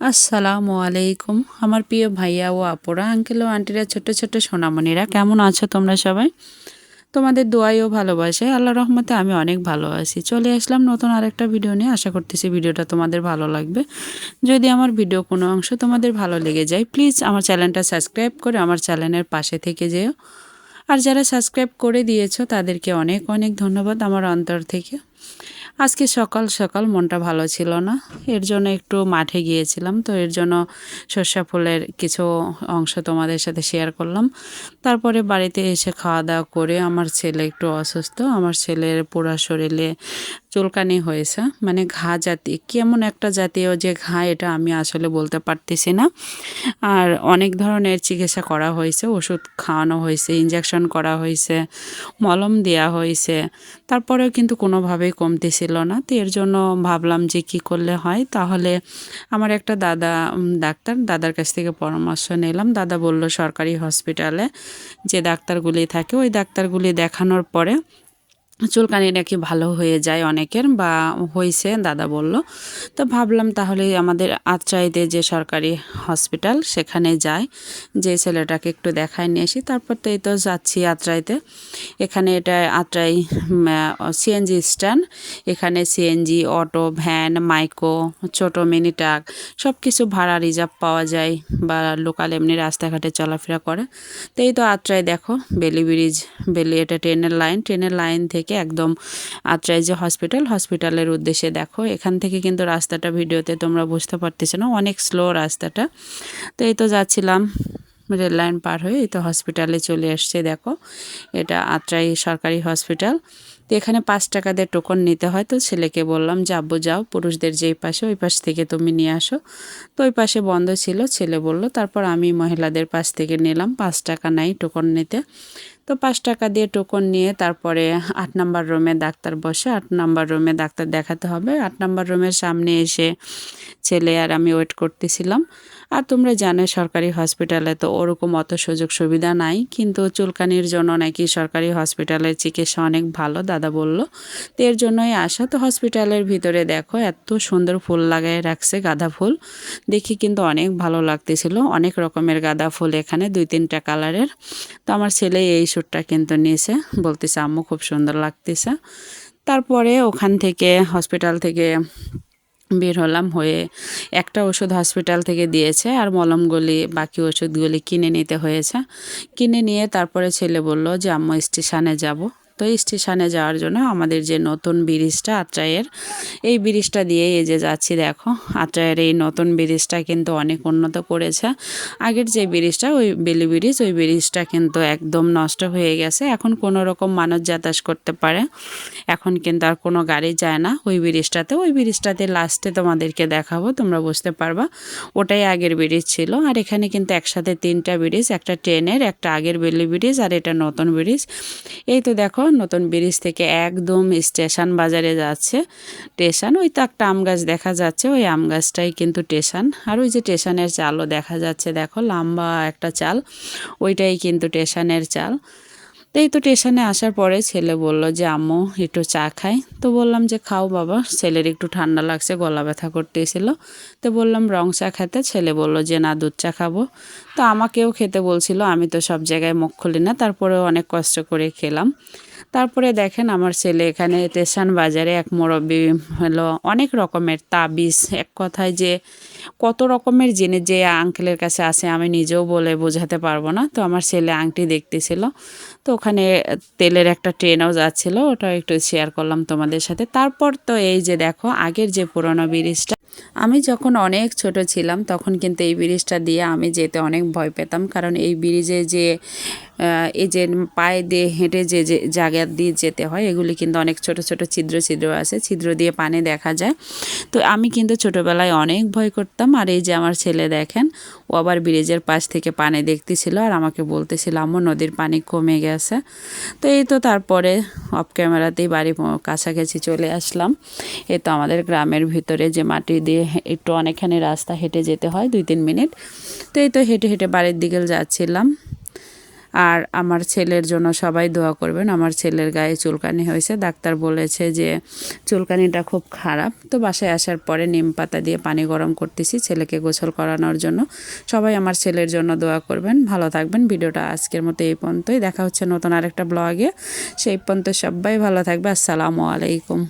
আসসালামু আলাইকুম। আমার প্রিয় ভাইয়া ও আপুরা আঙ্কেল ও আন্টিরা ছোট্ট ছোট্ট সোনামণিরা, কেমন আছো তোমরা সবাই? তোমাদের দোয়াই ও ভালোবাসে আল্লাহ রহমতে আমি অনেক ভালো আছি। চলে আসলাম নতুন আরেকটা ভিডিও নিয়ে। আশা করতেছি ভিডিওটা তোমাদের ভালো লাগবে। যদি আমার ভিডিও কোনো অংশ তোমাদের ভালো লেগে যায় প্লিজ আমার চ্যানেলটা সাবস্ক্রাইব করে আমার চ্যানেলের পাশে থেকে যেও। আর যারা সাবস্ক্রাইব করে দিয়েছ, তাদেরকে অনেক অনেক ধন্যবাদ আমার অন্তর থেকে। আজকে সকাল সকাল মনটা ভালো ছিল না। এর জন্য একটু মাঠে গিয়েছিলাম, তো এর জন্য সর্ষা ফুলের কিছু অংশ তোমাদের সাথে শেয়ার করলাম। তারপরে বাড়িতে এসে খাওয়া দাওয়া করে আমার ছেলে একটু অসুস্থ, আমার ছেলের পুরা শরীরে চুলকানি হয়েছে। মানে ঘা জাতি, কেমন একটা জাতীয় যে ঘা, এটা আমি আসলে বলতে পারতেছি না। আর অনেক ধরনের চিকিৎসা করা হয়েছে, ওষুধ খাওয়ানো হয়েছে ইঞ্জেকশন করা হয়েছে, মলম দেওয়া হয়েছে। তারপরেও কিন্তু কোনোভাবেই কমতেছিল না। তো এর জন্য ভাবলাম যে কি করলে হয়? তাহলে আমার একটা দাদা ডাক্তার দাদার কাছ থেকে পরামর্শ নিলাম। দাদা বলল সরকারি হসপিটালে যে ডাক্তারগুলি থাকে, ওই ডাক্তারগুলি দেখানোর পরে চুলকানি নাকি ভালো হয়ে যায় অনেকের বা হয়েছে দাদা বলল। তো ভাবলাম তাহলে আমাদের আত্রাইতে যে সরকারি হসপিটাল সেখানে যাই। যে ছেলেটাকে একটু দেখায় নিয়ে আসি। তারপর তো এই তো যাচ্ছি আত্রাইতে এখানে এটা আত্রাই সিএনজি স্ট্যান্ড। এখানে সিএনজি, অটো, ভ্যান মাইক্রো ছোট মিনি ট্রাক সব কিছু ভাড়া রিজার্ভ পাওয়া যায় বা লোকাল এমনি রাস্তাঘাটে চলাফেরা করে। তো এই তো আত্রাই দেখো, বেলি ব্রিজ, বেলি, এটা ট্রেনের লাইন। ট্রেনের লাইন থেকে থেকে একদম আত্রাই যে হসপিটাল হসপিটালের উদ্দেশ্যে দেখো। এখান থেকে কিন্তু রাস্তাটা ভিডিওতে তোমরা বুঝতে পারতেছো না, অনেক স্লো রাস্তাটা। তো এই তো যাচ্ছিলাম রেল লাইন পার হয়ে, এই তো হসপিটালে চলে আসছে, দেখো। এটা আত্রাই সরকারি হসপিটাল তো এখানে পাঁচ টাকা দিয়ে টোকন নিতে হয়, তো ছেলেকে বললাম, যে আব্বু, যাও, পুরুষদের যেই পাশে, ওই পাশ থেকে তুমি নিয়ে আসো। তো ওই পাশে বন্ধ ছিল, ছেলে বলল, তারপর আমি মহিলাদের পাশ থেকে নিলাম, পাঁচ টাকা নাই টোকন নিতে। তো পাঁচ টাকা দিয়ে টোকন নিয়ে তারপরে আট নাম্বার রুমে ডাক্তার বসে আট নাম্বার রুমে ডাক্তার দেখাতে হবে। আট নাম্বার রুমের সামনে এসে ছেলে আর আমি ওয়েট করতেছিলাম। আর তোমরা জানো সরকারি হসপিটালে তো ওরকম অত সুযোগ সুবিধা নাই, কিন্তু চুলকানির জন্য নাকি সরকারি হসপিটালের চিকিৎসা অনেক ভালো, দাদা বলল। তো এর জন্যই আসা। তো হসপিটালের ভিতরে দেখো এত সুন্দর ফুল লাগাই রাখছে গাঁদা ফুল। দেখি কিন্তু অনেক ভালো লাগতেছিল। অনেক রকমের গাঁদা ফুল এখানে, দুই তিনটা কালারের তো আমার ছেলে এই শ্যুটটা কিন্তু নিয়েছে। বলতেছে, আম্মু, খুব সুন্দর লাগতেছে। তারপরে ওখান থেকে হসপিটাল থেকে বের হলাম হয়ে একটা ওষুধ হসপিটাল থেকে দিয়েছে আর মলমগুলি, বাকি ওষুধগুলি কিনে নিতে হয়েছে। কিনে নিয়ে তারপরে ছেলে বলল যে, আম্মু, স্টেশনে যাব। তো এই স্টেশনে যাওয়ার জন্য আমাদের যে নতুন ব্রিজটা আত্রায়ের এই ব্রিজটা দিয়ে এই যে যাচ্ছি দেখো। আত্রায়ের এই নতুন ব্রিজটা কিন্তু অনেক উন্নত করেছে। আগের যে ব্রিজটা, ওই বেলি ব্রিজ, ওই ব্রিজটা কিন্তু একদম নষ্ট হয়ে গেছে। এখন কোনো রকম মানুষ যাতায়াত করতে পারে। এখন কিন্তু আর কোনো গাড়ি যায় না ওই ব্রিজটাতে। ওই ব্রিজটাতে লাস্টে তোমাদেরকে দেখাবো, তোমরা বুঝতে পারবা। ওটাই আগের ব্রিজ ছিল। আর এখানে কিন্তু একসাথে তিনটা ব্রিজ, একটা ট্রেনের, একটা আগের বেলি ব্রিজ আর এটা নতুন ব্রিজ। এই তো দেখো নতুন ব্রিজ থেকে একদম স্টেশন বাজারে যাচ্ছে। স্টেশন, ওই তো একটা আম গাছ দেখা যাচ্ছে, ওই আম গাছটাই কিন্তু স্টেশন। আর ওই যে স্টেশনের চালও দেখা যাচ্ছে, দেখো লম্বা একটা চাল, ওইটাই কিন্তু স্টেশনের চাল। তো এই তো স্টেশনে আসার পরে ছেলে বলল যে, আম্মু, একটু চা খাই। তো বললাম যে, খাও বাবা। ছেলের একটু ঠান্ডা লাগছে, গলা ব্যথা করতেছিল। তো বললাম, রং চা খেতে? ছেলে বলল যে, না, দুধ চা খাব। তো আমাকেও খেতে বলছিল, আমি তো সব জায়গায় মুখ খুলি না, তারপরেও অনেক কষ্ট করে খেলাম। তারপরে দেখেন আমার ছেলে এখানে স্টেশন বাজারে এক মুরব্বী হলো অনেক রকমের তাবিজ, এক কথায় যে কত রকমের জিনিস যে আঙ্কেলের কাছে আছে আমি নিজেও বলে বোঝাতে পারব না। তো আমার ছেলে আংটি দেখতেছিল, তো ওখানে তেলের একটা ট্রেনও যাচ্ছিল, ওটা একটু শেয়ার করলাম তোমাদের সাথে। তারপর তো এই যে দেখো, আগের যে পুরোনো ব্রিজটা, আমি যখন অনেক ছোট ছিলাম তখন কিন্তু এই ব্রিজটা দিয়ে আমি যেতে অনেক ভয় পেতাম, কারণ এই ব্রিজে যে এই যে পায়ে দিয়ে হেঁটে যে যে জায়গা দিয়ে যেতে হয়, এগুলি কিন্তু অনেক ছোট ছোট ছিদ্র ছিদ্র আছে। ছিদ্র দিয়ে পানে দেখা যায়। তো আমি কিন্তু ছোটোবেলায় অনেক ভয় করতাম। আর এই যে আমার ছেলে দেখেন, ও আবার ব্রিজের পাশ থেকে পানি দেখতেছিল আর আমাকে বলতেছিল আমার নদীর পানি কমে গেছে। তো এই তো তারপরে অফ ক্যামেরাতেই বাড়ি কাছাকাছি চলে আসলাম। এ তো আমাদের গ্রামের ভিতরে যে মাটি দিয়ে একটু অনেকখানি রাস্তা হেঁটে যেতে হয়, দুই তিন মিনিট। তো এই তো হেঁটে হেঁটে বাড়ির দিকে যাচ্ছিলাম। আর আমার ছেলের জন্য সবাই দোয়া করবেন। আমার ছেলের গায়ে চুলকানি হয়েছে। ডাক্তার বলেছে যে চুলকানিটা খুব খারাপ। তো বাসায় আসার পরে নিম পাতা দিয়ে পানি গরম করতেছি ছেলেকে গোসল করানোর জন্য। সবাই আমার ছেলের জন্য দোয়া করবেন। ভালো থাকবেন। ভিডিওটা আজকের মতো এই পর্যন্তই। দেখা হচ্ছে নতুন আরেকটা ব্লগে। সেই পর্যন্ত সবাই ভালো থাকবে। আসসালামু আলাইকুম।